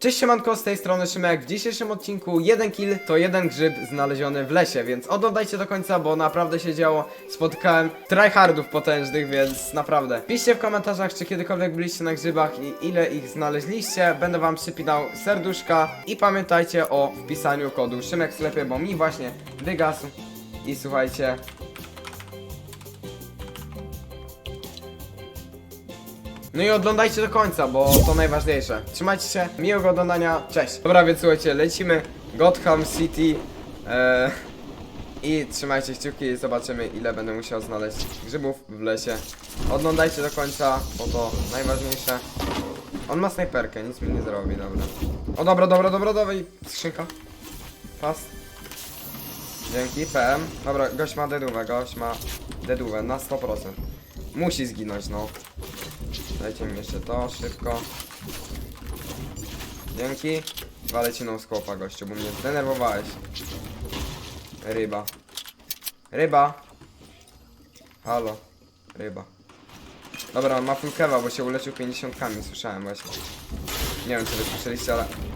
Cześć siemanko, z tej strony Szymek. W dzisiejszym odcinku jeden kill to jeden grzyb znaleziony w lesie, więc oglądajcie do końca, bo naprawdę się działo. Spotkałem tryhardów potężnych, więc naprawdę. Piszcie w komentarzach, czy kiedykolwiek byliście na grzybach i ile ich znaleźliście. Będę wam przypinał serduszka i pamiętajcie o wpisaniu kodu Szymek w sklepie, bo mi właśnie wygasł. I słuchajcie, No i oglądajcie do końca, bo to najważniejsze. Trzymajcie się, miłego oglądania, cześć. Dobra, więc słuchajcie, lecimy Gotham City e, i trzymajcie kciuki zobaczymy ile będę musiał znaleźć grzybów w lesie. Oglądajcie do końca, bo to najważniejsze. On ma snajperkę, nic mi nie zrobi, dobra. O dobra, dobra, dobra, i skrzynka. Pas. Dzięki, PM. Dobra, gość ma dedówę, gość ma dedówę na 100%. Musi zginąć, no. Dajcie mi jeszcze to, szybko. Dzięki. Walę ci no skopa, gościu, bo mnie zdenerwowałeś. Ryba. Ryba. Halo. Ryba. Dobra, on ma full kewa, bo się uleczył 50 kami, słyszałem właśnie. Nie wiem, czy wy słyszeliście, ale...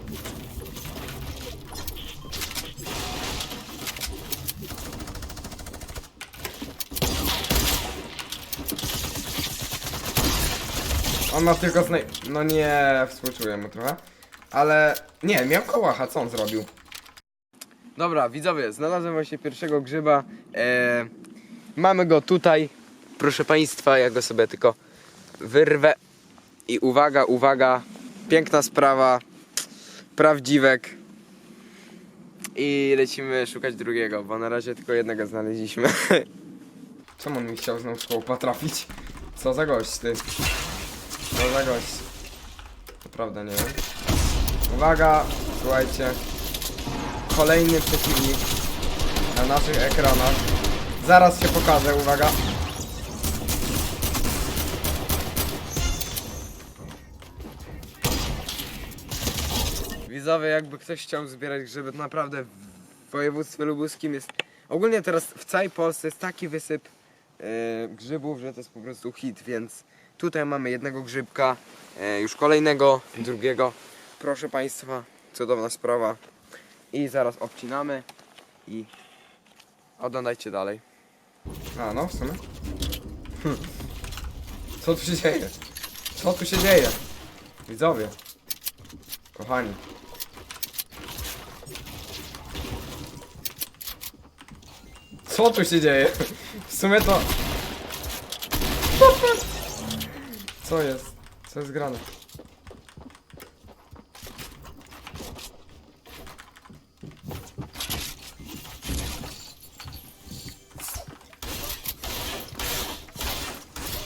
On ma tylko snaj... No nie, współczuję mu trochę. Ale... Nie, miał kołacha, co on zrobił? Dobra, widzowie, znalazłem właśnie pierwszego grzyba. E, mamy go tutaj. Proszę Państwa, ja go sobie tylko wyrwę. I uwaga, uwaga. Piękna sprawa. Prawdziwek. I lecimy szukać drugiego, bo na razie tylko jednego znaleźliśmy. Czemu on mi chciał znowu skołpa trafić? Co za gość, ty? Za gość? Naprawdę nie wiem. Uwaga, słuchajcie. Kolejny przeciwnik na naszych ekranach. Zaraz się pokażę, uwaga. Widzowie, jakby ktoś chciał zbierać grzyby, to naprawdę w województwie lubuskim jest... Ogólnie teraz w całej Polsce jest taki wysyp e, grzybów, że to jest po prostu hit, więc tutaj mamy jednego grzybka, e, już kolejnego, drugiego. Proszę Państwa, cudowna sprawa. I zaraz obcinamy i oglądajcie dalej. A, no w sumie. Hm. Co tu się dzieje? Co tu się dzieje? Widzowie. Kochani. Co tu się dzieje? W sumie to... Co jest? Co jest grane?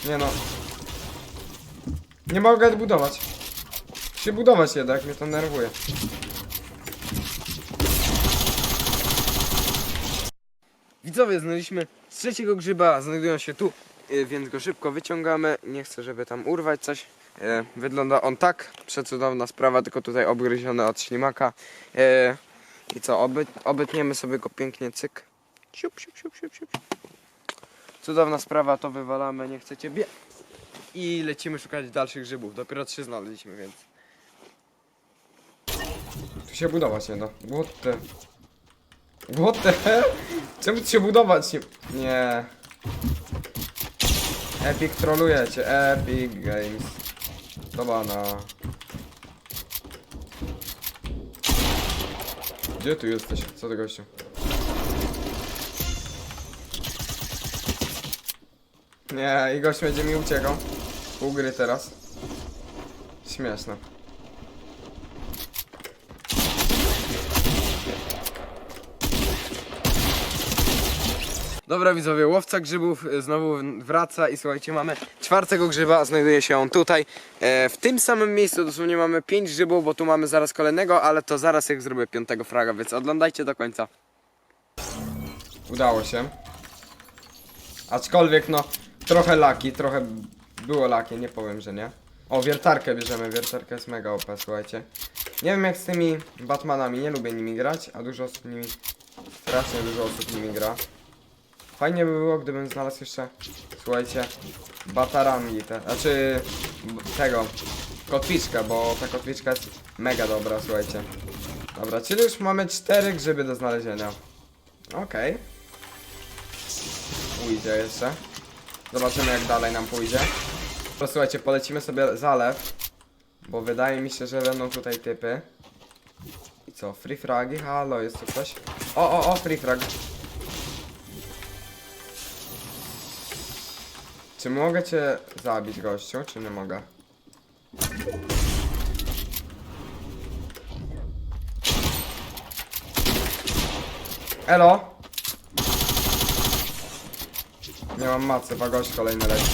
Nie no. Nie mogę budować. Się budować jednak, mnie to nerwuje. Widzowie, znaleźliśmy trzeciego grzyba, znajdują się tu, więc go szybko wyciągamy. Nie chcę, żeby tam urwać coś. Y, Wygląda on tak, przecudowna sprawa, tylko tutaj obgryziony od ślimaka. Y, I co, oby, obytniemy sobie go pięknie, cyk. Siup, siup, siup, siup, siup. Cudowna sprawa, to wywalamy, nie chcecie bie... I lecimy szukać dalszych grzybów. Dopiero trzy znaleźliśmy, więc... Tu się budować nie da. What the... What the hell? Czemu tu się budować nie... Nie... Epic trolujecie, Epic Games. Dobra, na... Gdzie tu jesteś? Co ty gościu? Nie, i gość będzie mi uciekał. Pół gry teraz. Śmieszne. Dobra widzowie, łowca grzybów y, znowu wraca i słuchajcie, mamy czwartego grzyba, znajduje się on tutaj. E, w tym samym miejscu dosłownie mamy pięć grzybów, bo tu mamy zaraz kolejnego, ale to zaraz jak zrobię piątego fraga, więc oglądajcie do końca. Udało się. Aczkolwiek no, trochę laki, trochę było laki, nie powiem, że nie. O, wiertarkę bierzemy, wiertarka jest mega OP, słuchajcie. Nie wiem jak z tymi Batmanami, nie lubię nimi grać, a dużo osób nimi, strasznie dużo osób nimi gra. Fajnie by było, gdybym znalazł jeszcze, słuchajcie, batarami, te, znaczy tego, kotwiczkę, bo ta kotwiczka jest Mega dobra, słuchajcie. Dobra, czyli już mamy cztery grzyby do znalezienia. Okej. Ujdzie jeszcze. Zobaczymy jak dalej nam pójdzie. To słuchajcie, polecimy sobie zalew. Bo wydaje mi się, że będą tutaj typy. I co, free fragi? Halo, jest tu ktoś? O, o, o, free frag. Czy mogę cię zabić, gościu, czy nie mogę? Elo! Nie mam macy, wagoś kolejny leci.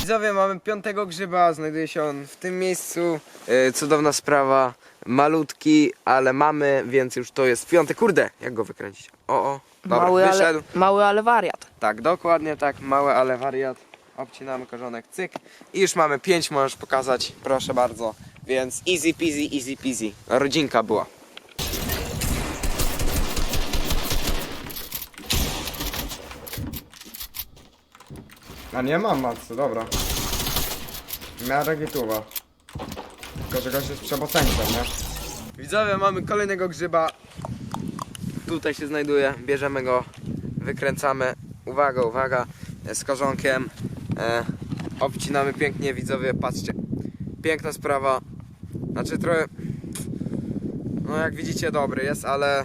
Widzowie, mamy piątego grzyba, znajduje się on w tym miejscu. Yy, cudowna sprawa, malutki, ale mamy, więc już to jest piąty. Kurde, jak go wykręcić? O, o, dobra, mały, wyszedł. ale, mały, ale wariat. Tak, dokładnie tak, mały, ale wariat. Obcinamy korzonek, cyk. I już mamy pięć, możesz pokazać, proszę bardzo. Więc easy peasy, easy peasy. Rodzinka była. A nie mam matcy, dobra. Miarę gituwa. Tylko, że gość jest przeboceńcem, nie? Widzowie, mamy kolejnego grzyba. Tutaj się znajduje, bierzemy go, wykręcamy. Uwaga, uwaga, z korzonkiem. E, obcinamy pięknie, widzowie, patrzcie. Piękna sprawa. Znaczy trochę... No jak widzicie dobry jest, ale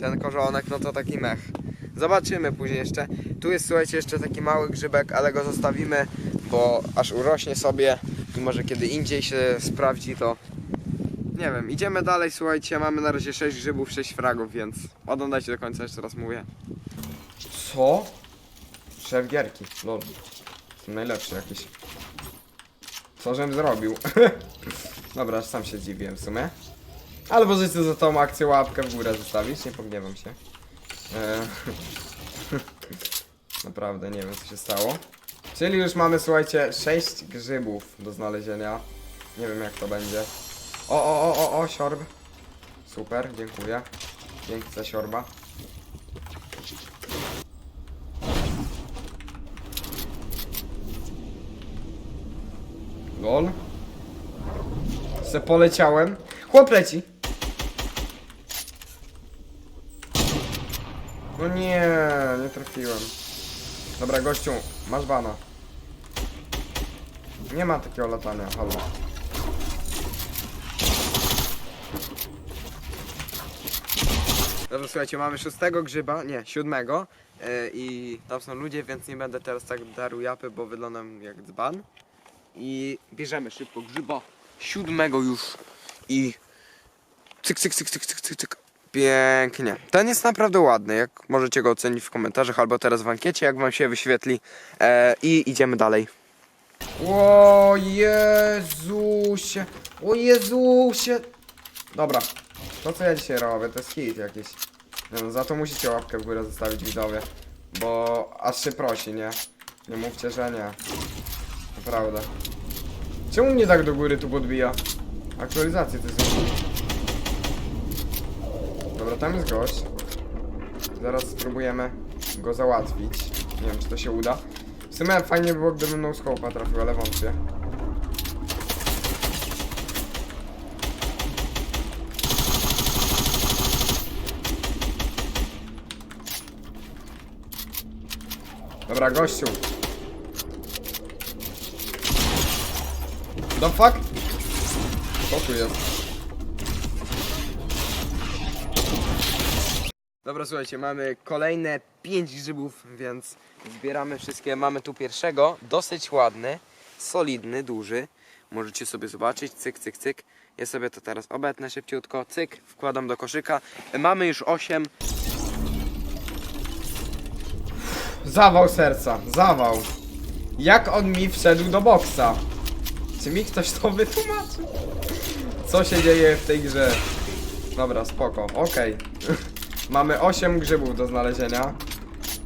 ten korzonek no to taki mech. Zobaczymy później jeszcze. Tu jest słuchajcie jeszcze taki mały grzybek, ale go zostawimy, bo aż urośnie sobie i może kiedy indziej się sprawdzi to nie wiem, idziemy dalej, słuchajcie, mamy na razie 6 grzybów, 6 fragów, więc oglądajcie do końca, jeszcze raz mówię. Co? Szef gierki, lol. Najlepszy jakiś. Co żem zrobił? Dobra, aż sam się dziwiłem w sumie. Ale możecie za tą akcję łapkę w górę zostawić, nie pogniewam się. Eee, Naprawdę nie wiem co się stało. Czyli już mamy, słuchajcie, 6 grzybów do znalezienia. Nie wiem jak to będzie. O, o, o, o, o, siorb. Super, dziękuję. Dzięki za siorba. Lol. Se poleciałem. Chłop leci. No nie, nie trafiłem. Dobra, gościu, masz bana. Nie ma takiego latania, halo. Dobra, słuchajcie, mamy szóstego grzyba, nie, siódmego yy, i tam są ludzie, więc nie będę teraz tak darł japy, bo wyglądam jak dzban. I bierzemy szybko grzyba siódmego już i cyk, cyk, cyk, cyk, cyk, cyk, cyk. Pięknie. Ten jest naprawdę ładny, jak możecie go ocenić w komentarzach albo teraz w ankiecie, jak wam się wyświetli. E, I idziemy dalej. O Jezusie, o Jezusie. Dobra, to co ja dzisiaj robię, to jest hit jakiś. No, za to musicie łapkę w górę zostawić widzowie. Bo aż się prosi, nie? Nie mówcie, że nie. Naprawdę. Czemu mnie tak do góry tu podbija? Aktualizacje to jest. Dobra, tam jest gość. Zaraz spróbujemy go załatwić. Nie wiem, czy to się uda. W sumie fajnie by było, gdybym no trafił, ale wątpię. Dobra, gościu. The fuck? Co tu jest? Dobra, słuchajcie, mamy kolejne 5 grzybów, więc zbieramy wszystkie. Mamy tu pierwszego, dosyć ładny, solidny, duży. Możecie sobie zobaczyć, cyk, cyk, cyk. Ja sobie to teraz obetnę szybciutko, cyk, wkładam do koszyka. Mamy już 8. Zawał serca, zawał. Jak on mi wszedł do boksa? Czy mi ktoś to wytłumaczy? Co się dzieje w tej grze? Dobra, spoko, okej. Mamy 8 grzybów do znalezienia.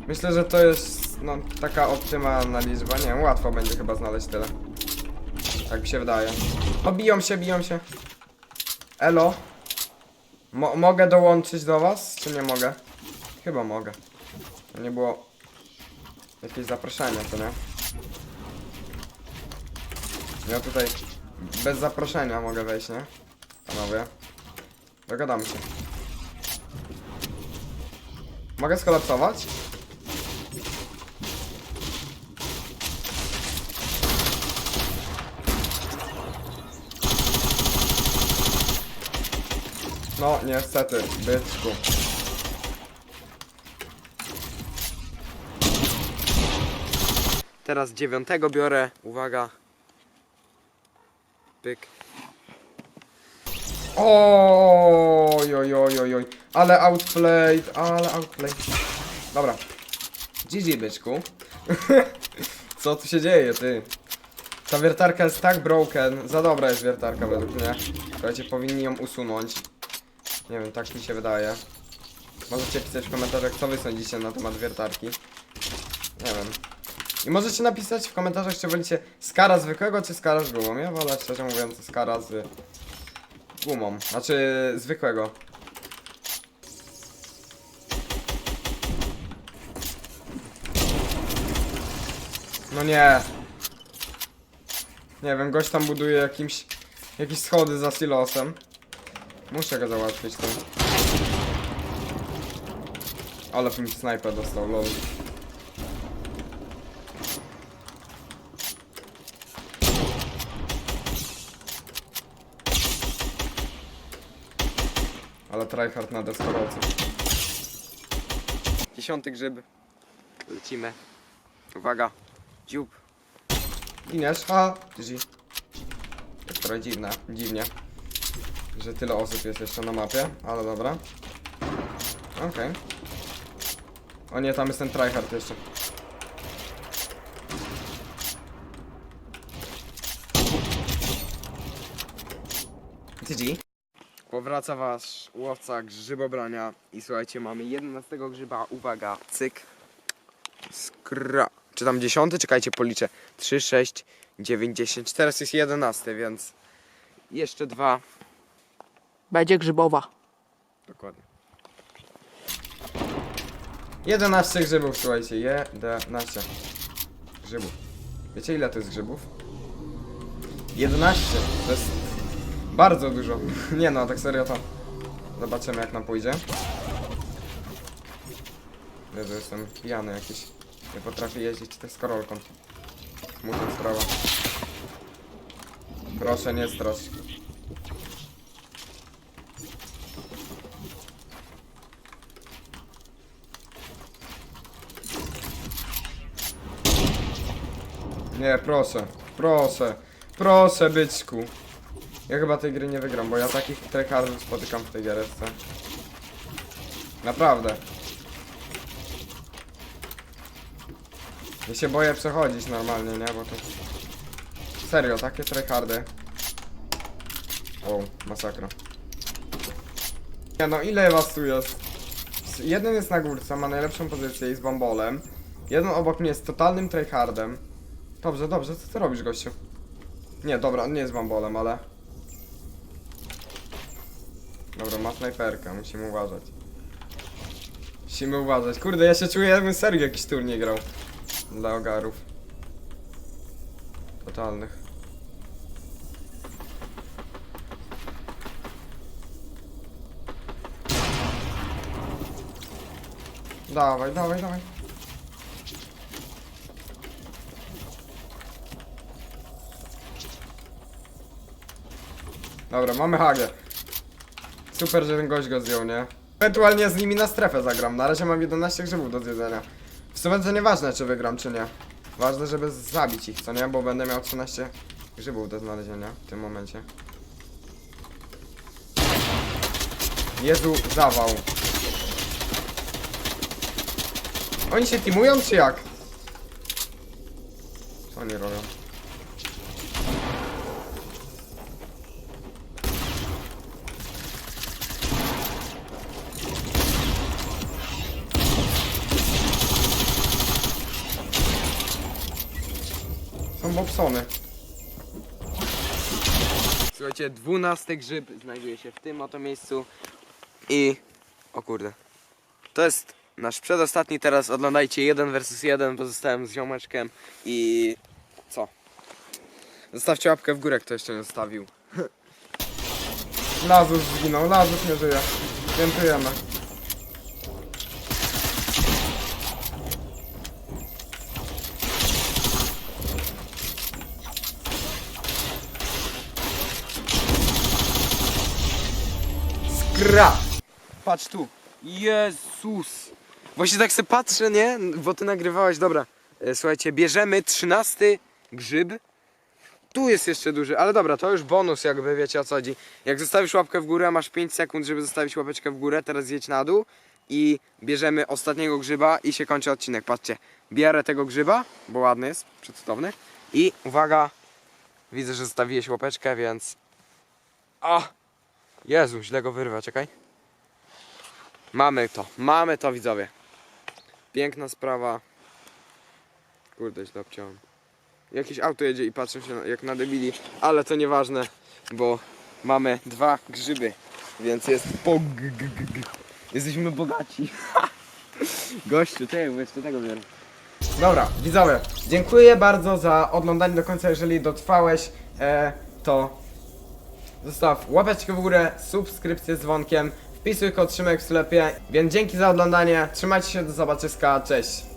Myślę, że to jest no, taka optymalna liczba. Nie wiem, łatwo będzie chyba znaleźć tyle. Tak mi się wydaje. O, biją się, biją się. Elo. Mo mogę dołączyć do was, czy nie mogę? Chyba mogę. To nie było jakieś zaproszenie, to nie? Ja tutaj Bez zaproszenia mogę wejść, nie? Panowie. Dogadamy się. Mogę skolapsować? No, niestety, byczku. Teraz dziewiątego biorę. Uwaga. Pyk. Oj, oj, oj, oj, oj. Ale outplayed, ale outplayed. Dobra. GG, byczku. Co tu się dzieje, ty? Ta wiertarka jest tak broken. Za dobra jest wiertarka według mnie. Słuchajcie, powinni ją usunąć. Nie wiem, tak mi się wydaje. Możecie pisać w komentarzach, co wy sądzicie na temat wiertarki. Nie wiem. I możecie napisać w komentarzach, czy wolicie skara zwykłego, czy skara z gumą. Ja wolę, szczerze mówiąc, skara z gumą. Znaczy, zwykłego. No nie. Nie wiem, gość tam buduje jakimś... Jakieś schody za silosem. Muszę go załatwić tym. Ale bym snajper dostał, lol. Ale tryhard na deskorolce. Dziesiąty grzyb. Lecimy. Uwaga. Dziób. Giniesz? A, GG. To jest trochę dziwne, dziwnie. Że tyle osób jest jeszcze na mapie, ale dobra. Okej. O nie, tam jest ten tryhard jeszcze. GG. Powraca wasz łowca grzybobrania i słuchajcie, mamy 11 grzyba, uwaga, cyk. Skra. Czy tam 10? Czekajcie, policzę. 3, 6, 9, 10. Teraz jest 11, więc jeszcze dwa. Będzie grzybowa. Dokładnie. 11 grzybów, słuchajcie, 11 grzybów. Wiecie ile to jest grzybów? 11, to jest bardzo dużo. Nie no, tak serio to zobaczymy jak nam pójdzie. Jezu, jestem pijany jakiś. Nie potrafię jeździć deskorolką. Smutna sprawa. Proszę nie strasz. Nie, proszę, proszę, proszę byczku. Ja chyba tej gry nie wygram, bo ja takich tryhardów spotykam w tej gierce. Naprawdę. Ja się boję przechodzić normalnie, nie? Bo to... Serio, takie tryhardy. O, masakra. Nie no, ile was tu jest? Jeden jest na górce, ma najlepszą pozycję i z bambolem. Jeden obok mnie jest totalnym tryhardem. Dobrze, dobrze, co ty robisz, gościu? Nie, dobra, on nie jest bambolem, ale... Dobra, ma snajperkę, musimy uważać. Musimy uważać. Kurde, ja się czuję, jakbym serio jakiś turniej grał. Dla ogarów. Totalnych. Dawaj, dawaj, dawaj. Dobra, mamy Hagę. Super, że ten gość go zdjął, nie? Ewentualnie z nimi na strefę zagram. Na razie mam 11 grzybów do zjedzenia. W sumie to nieważne, czy wygram, czy nie. Ważne, żeby zabić ich, co nie? Bo będę miał 13 grzybów do znalezienia w tym momencie. Jezu, zawał. Oni się teamują, czy jak? Co oni robią? Bobsony. Słuchajcie, dwunasty grzyb znajduje się w tym oto miejscu i... O kurde. To jest nasz przedostatni, teraz oglądajcie jeden versus jeden, pozostałem z ziomeczkiem i... Co? Zostawcie łapkę w górę, kto jeszcze nie zostawił. Lazus zginął, Lazus nie żyje. Świętujemy. Skra! Patrz tu. Jezus! Właśnie tak se patrzę, nie? Bo ty nagrywałeś, dobra. E, Słuchajcie, bierzemy trzynasty grzyb. Tu jest jeszcze duży, ale dobra, to już bonus jakby, wiecie o co chodzi. Jak zostawisz łapkę w górę, masz 5 sekund, żeby zostawić łapeczkę w górę, teraz zjedź na dół i bierzemy ostatniego grzyba i się kończy odcinek. Patrzcie, bierę tego grzyba, bo ładny jest, przedstawny. I uwaga, widzę, że zostawiłeś łapeczkę, więc... A! Jezu, źle go wyrwę, czekaj. Mamy to, mamy to widzowie. Piękna sprawa. Kurde, źle obciąłem. Jakieś auto jedzie i patrzę się jak na debili, ale to nieważne, bo mamy dwa grzyby, więc jest po. Jesteśmy bogaci. Gościu, ty, bo jeszcze tego biorę. Dobra, widzowie, dziękuję bardzo za oglądanie do końca, jeżeli dotrwałeś, e, to zostaw łapeczkę w górę, subskrypcję z dzwonkiem, wpisuj kod Szymek w sklepie, więc dzięki za oglądanie, trzymajcie się, do zobaczyska, cześć!